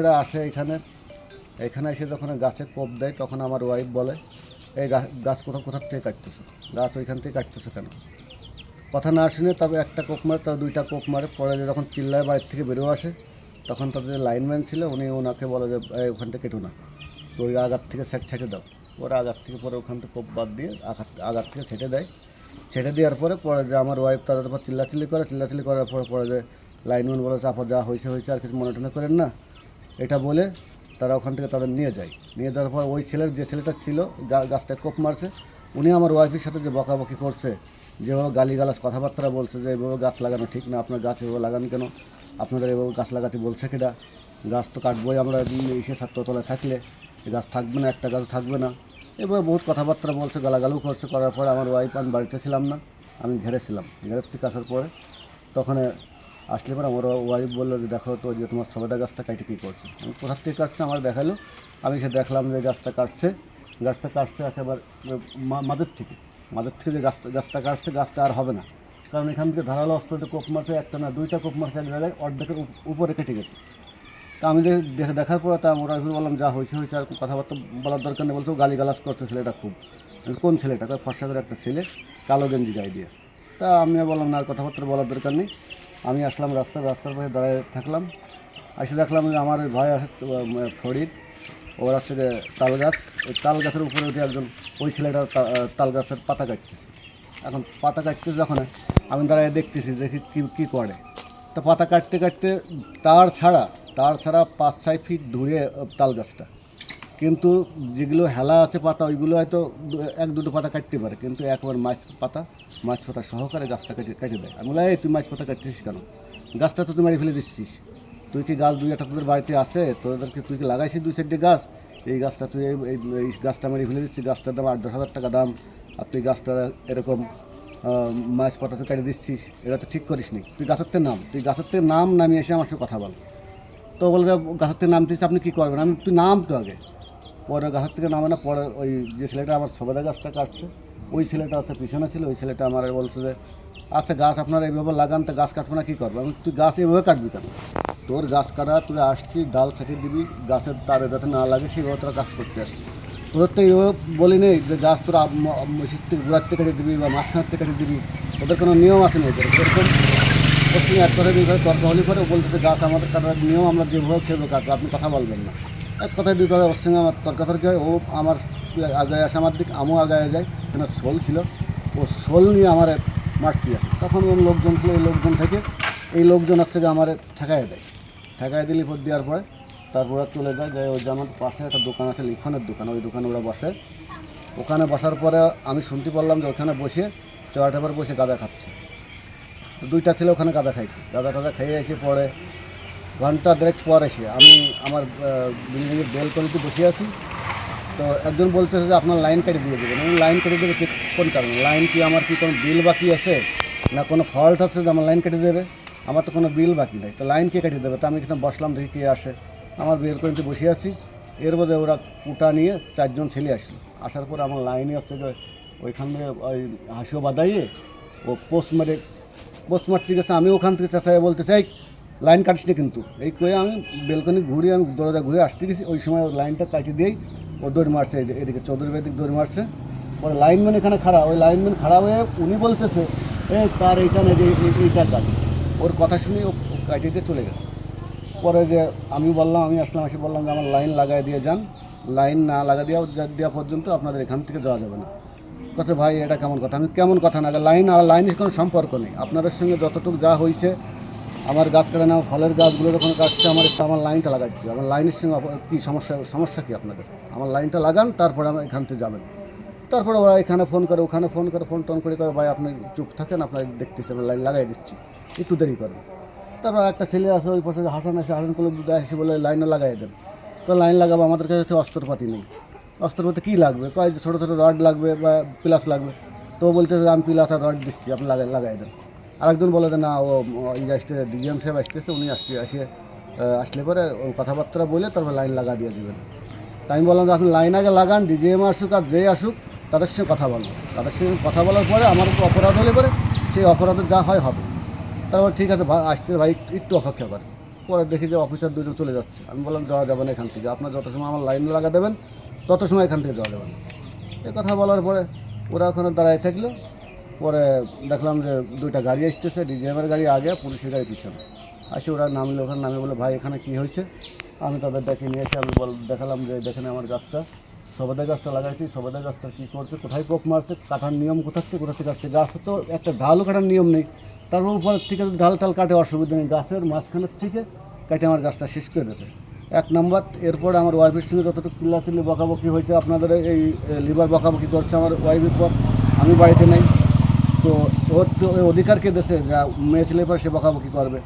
এরা আসে এখানে। এখানে এসে যখন গাছে কোপ দেয়, তখন আমার ওয়াইফ বলে, এই গাছ কোথাও কোথার থেকে কাটতেছে? গাছ ওইখান থেকে কাটতেছে কেন? কথা না শুনে তবে একটা কোপ মারে, তবে দুইটা কোপ মারে। পরে যখন চিল্লায় বাড়ির থেকে বেরো আসে, তখন তাদের যে লাইনম্যান ছিল, উনি ওনাকে বলে যে ওখান থেকে কেটো না। তো ওই আগার থেকে সেট ছেটে দাও। পরে আগার থেকে, পরে ওখান থেকে কোপ বাদ দিয়ে আঘাত আগার থেকে ছেটে দেয়। ছেটে দেওয়ার পরে পরে যে আমার ওয়াইফ তাদের উপর চিল্লাচিল্লি করে, চিল্লাচিল্লি করার পরে পরে যে লাইনম্যান বলে চাপা যা হয়েছে হয়েছে আর কিছু মনে টনে করেন না। এটা বলে তারা ওখান থেকে তাদের নিয়ে যায়। নিয়ে যাওয়ার পর ওই ছেলের যে ছেলেটা ছিল গাছটা কোপ মারছে, উনি আমার ওয়াইফের সাথে যে বকাবকি করছে, যেভাবে গালিগালাজ কথাবার্তা বলছে যে, এভাবে গাছ লাগানো ঠিক না, আপনার গাছ এভাবে লাগান কেন? আপনাদের এভাবে গাছ লাগাতে বলছে কিনা গাছ তো কাটবই আমরা এসে ছাত্রতলায় থাকলে। গাছ থাকবে না, একটা গাছ থাকবে না। এভাবে বহুত কথাবার্তা বলছে, গালাগালও করছে। করার পরে আমার ওয়াইফ আমি বাড়িতে ছিলাম না, আমি ঘেরেছিলাম ঘেরের থেকে আসার পরে তখন আসলে পরে আমার ওয়াইফ বলল যে, দেখো তো যে তোমার সবেদা গাছটা কাটে কী করছে? আমি কোথার থেকে কাটছে আমার দেখাল। আমি সে দেখলাম যে গাছটা কাটছে। গাছটা কাটছে একেবারে, মা- মাঝের থেকে। মাঝের থেকে যে গাছটা গাছটা কাটছে, গাছটা আর হবে না। কারণ এখান থেকে ধারালো অস্ত্রতে কোপ মারছে, একটা না দুইটা কোপ মারছে এক জায়গায়, অর্ধেকের উপরে কেটে গেছে। তা আমি দেখে দেখার পরে তা ওরা বললাম, যা হয়েছে হয়েছে, আর কথাবার্তা বলার দরকার নেই। বলছে গালি গালাজ করছে ছেলেটা খুব। কোন ছেলেটা? ফর্সা করে একটা ছেলে। কালো গেঞ্জি গায়ে দিয়ে। তা আমি বললাম না, আর কথাবার্তা বলার দরকার নেই। আমি আসলাম রাস্তা রাস্তার পাশে দাঁড়িয়ে থাকলাম। এসে দেখলাম যে আমার ভাই আছে ফরিদ। ওর আছে যে তাল গাছ। ওই তাল গাছের উপরে উঠে একজন ওই ছেলেটা তাল গাছের পাতা কাটতেছে। এখন পাতা কাটতে যখন আমি দাঁড়িয়ে দেখতেছি, দেখি কী কী করে। তো পাতা কাটতে কাটতে তার ছাড়া তার ছাড়া পাঁচ, ছয় ফিট দূরে তাল গাছটা। কিন্তু যেগুলো হেলা আছে পাতা, ওইগুলো হয়তো এক দুটো পাতা কাটতে পারে, কিন্তু একবার মাছ পাতা মাছ পাতা সহকারে গাছটা কেটে কেটে দেয়। আমি বলি তুই মাছ পাতা কাটছিস কেন? গাছটা তো তুই মেরে ফেলে দিচ্ছিস। তুই কি গাছ দুই একটা তোদের বাড়িতে আছে? তোদেরকে তুই কি লাগাইছিস দুই সাইডে গাছ? এই গাছটা তুই এই গাছটা মেরে ফেলে দিচ্ছিস, গাছটার দাম আট দশ হাজার টাকা দাম। আর তুই গাছটা এরকম মাছ পাতা তুই কেটে দিচ্ছিস। এটা তো ঠিক করিস নি। তুই গাছের থেকে নাম। তুই গাছের থেকে নাম নামিয়ে এসে আমার সাথে কথা বল। তো বলে, গাছের থেকে নামতেছি আপনি কী করবেন? আমি তুই নাম তো আগে। পরে গাছের থেকে নামে না পরে ওই যে ছেলেটা আমার সবেদা গাছটা কাটছে ওই ছেলেটা আছে পিছনে ছিল ওই ছেলেটা আমার বলছে যে আচ্ছা গাছ আপনারা এইভাবে লাগান তো গাছ কাটবো না কী করব আমি তুই গাছ এইভাবে কাটবি কেন তোর গাছ কাটা তুই আসছি ডাল ছাটিয়ে দিবি গাছের তারে যাতে না লাগে সেইভাবে তোরা কাজ করতে আসছিস তোদের তো এইভাবে বলি নেই যে গাছ তোরা মসজিদ থেকে গোড়ার থেকে কেটে দিবি বা মাঝখানের থেকে কেটে দিবি ওদের কোনো নিয়ম আছে না এরকম পশ্চিমে এক কথা কথা তর্ক হলে পরে ও বলতেছে গাছ আমাদের কাটার নিয়ম আমরা যেভাবে সেভাবে কাটবো আপনি কথা বলবেন না এক কথায় দুই কথা ওর সঙ্গে আমার তর্কাতর্কি হয়। ও আমার আগায় আসে, আমার দিক, আমিও আগায় যাই। কেন শোল ছিল? ও শোল নিয়ে আমার মারতে আসে। তখন ওর লোকজন ছিল এই লোকজন থেকে এই লোকজন হচ্ছে যে আমার ঠেকায় দেয়। ঠেকায় দিলে ভোট দেওয়ার পরে তারপরে চলে যায় যায় ওই যে আমার পাশে একটা দোকান আছে, লিখনের দোকান, ওই দোকানে ওরা বসে। ওখানে বসার পরে আমি শুনতে পারলাম যে ওখানে বসে চড়া পর বসে গাঁদা খাচ্ছে। দুইটা ছেলে ওখানে গাঁদা খাইছে। গাঁদা টাদা খেয়ে এসে পরে ঘণ্টা দেড়েক পর এসে আমি আমার বিল্ডিংয়ের বেলকনিতে বসে আছি। তো একজন বলতেছে যে আপনার লাইন কেটে দিয়ে দেবেন। আমি লাইন কেটে দেবে কি- কোন কারণে? লাইন কি আমার কি কোনো বিল বাকি আছে? না কোনো ফল্ট আছে যে আমার লাইন কেটে দেবে? আমার তো কোনো বিল বাকি নেই। তো লাইন কে কেটে দেবে? তো আমি এখানে বসলাম দেখি কে আসে। আমার বেলকনিতে বসে আছি। এর মধ্যে ওরা কুটা নিয়ে চারজন ছেলে আসলো। আসার পর আমার লাইনে হচ্ছে যে ওইখান থেকে ওই হাসিও বাদাইয়ে ও পোস্ট মারে, পোস্ট মারতে গেছে। আমি ওখান থেকে চেঁচাই বলতে চাই লাইন কাটিস না কিন্তু। এই কয়ে আমি বেলকনি ঘুরে, আমি দরজা ঘুরে আসতে গেছি। ওই সময় ওই লাইনটা কাটিয়ে দিয়েই ও দৌড় মারছে এদি- এদিকে চৌধুরী এদিক দৌড় মারছে। পরে লাইনম্যান এখানে খারাপ ওই লাইনম্যান খারাপ হয়ে উনি বলতেছে, এ, তার এইখানে যে এই- এইটা কাট। ওর কথা শুনে ও ও কাটিয়ে দিয়ে চলে গেছে। পরে যে আমি বললাম, আমি আসলাম, এসে বললাম যে, আমার লাইন লাগাই দিয়ে যান। লাইন না লাগা দেওয়া দেওয়া পর্যন্ত আপনাদের এখান থেকে যাওয়া যাবে না। কথা ভাই, এটা কেমন কথা? আমি, কেমন কথা না, লাইন আর লাইনের কোনো সম্পর্ক নেই। আপনাদের সঙ্গে যতটুকু যা হয়েছে আমার গাছ কাটা না, ফলের গাছগুলো যখন কাটছে, আমার একটু আমার লাইনটা লাগাই দিতে আমার লাইনের সঙ্গে কী সমস্যা সমস্যা কী আপনাদের? আমার লাইনটা লাগান, তারপরে আমার এখান থেকে যাবেন। তারপরে ওরা এখানে ফোন করে, ওখানে ফোন করে, ফোন টোন করে করে ভাই, আপনি চুপ থাকেন, আপনার দেখতেছি আমরা লাইন লাগাই দিচ্ছি। একটু দেরি করেন। তারপর একটা ছেলে আছে ওই পাশে, হাসান এসে হাসান করলে এসে বলে লাইনে লাগাই দেন। তো লাইন লাগাবো, আমাদের কাছে অস্ত্রপাতি নেই। অস্ত্রপাতি কী লাগবে? কয়, ছোটো ছোটো রড লাগবে বা প্লাস লাগবে। তো বলতে আমি প্লাস আর রড দিচ্ছি, আপনি লাগাই লাগাই দেন। আরেকজন বলে যে, না, ও ই আসতে ডিজিএম সাহেব আসতেছে, উনি আসতে আসে। আসলে পরে কথাবার্তা বলে তারপর লাইন লাগা দিয়ে দেবেন তাই আমি বললাম যে, আপনি লাইন আগে লাগান, ডিজিএম আসুক আর যে আসুক, তাদের সঙ্গে কথা বলুন তাদের সঙ্গে কথা বলার পরে আমার একটু অপরাধ হলে পরে সেই অপরাধের যা হয় হবে। তারপর ঠিক আছে আসতে ভাই একটু- একটু অপেক্ষা করে। পরে দেখি যে অফিসার দুজন চলে যাচ্ছে। আমি বললাম, যাওয়া যাবে না এখান থেকে। আপনার যত সময় আমার লাইন লাগা দেবেন, তত সময় এখান থেকে যাওয়া যাবে না। এ কথা বলার পরে ওরা ওখানে দাঁড়ায় থাকল। পরে দেখলাম যে দুইটা গাড়ি আসতেছে ডিজিএমের গাড়ি আগে, পুলিশের গাড়ি পিছনে। আসে ওরা নামলে ওখানে নামে বলে ভাই, এখানে কি হয়েছে? আমি তাদের ডেকে নিয়ে এসে আমি বল, দেখালাম যে দেখেন আমার গাছটা। সবেদা গাছটা লাগাইছি, সবেদা গাছটা কী করছে, কোথায় পোক মারছে, কাটার নিয়ম কোথা থেকে কোথা থেকে আসছে? গাছে তো একটা ঢালও কাটার নিয়ম নেই। তারপর উপরের থেকে ঢাল টাল কাটে, অসুবিধা নেই। গাছের মাঝখানের থেকে কেটে আমার গাছটা শেষ করে দিয়েছে। এক নম্বর, এরপর আমার ওয়াইফের সঙ্গে যতটুকু চিল্লাচিল্লি বকাবকি হয়েছে, আপনাদের এই লিভার বকাবকি করছে আমার ওয়াইফের পর আমি বাড়িতে নেই। তো ওর ওই অধিকার কে দেশে? যা মেয়ে ছেলে পর সে বকাবকি করবে।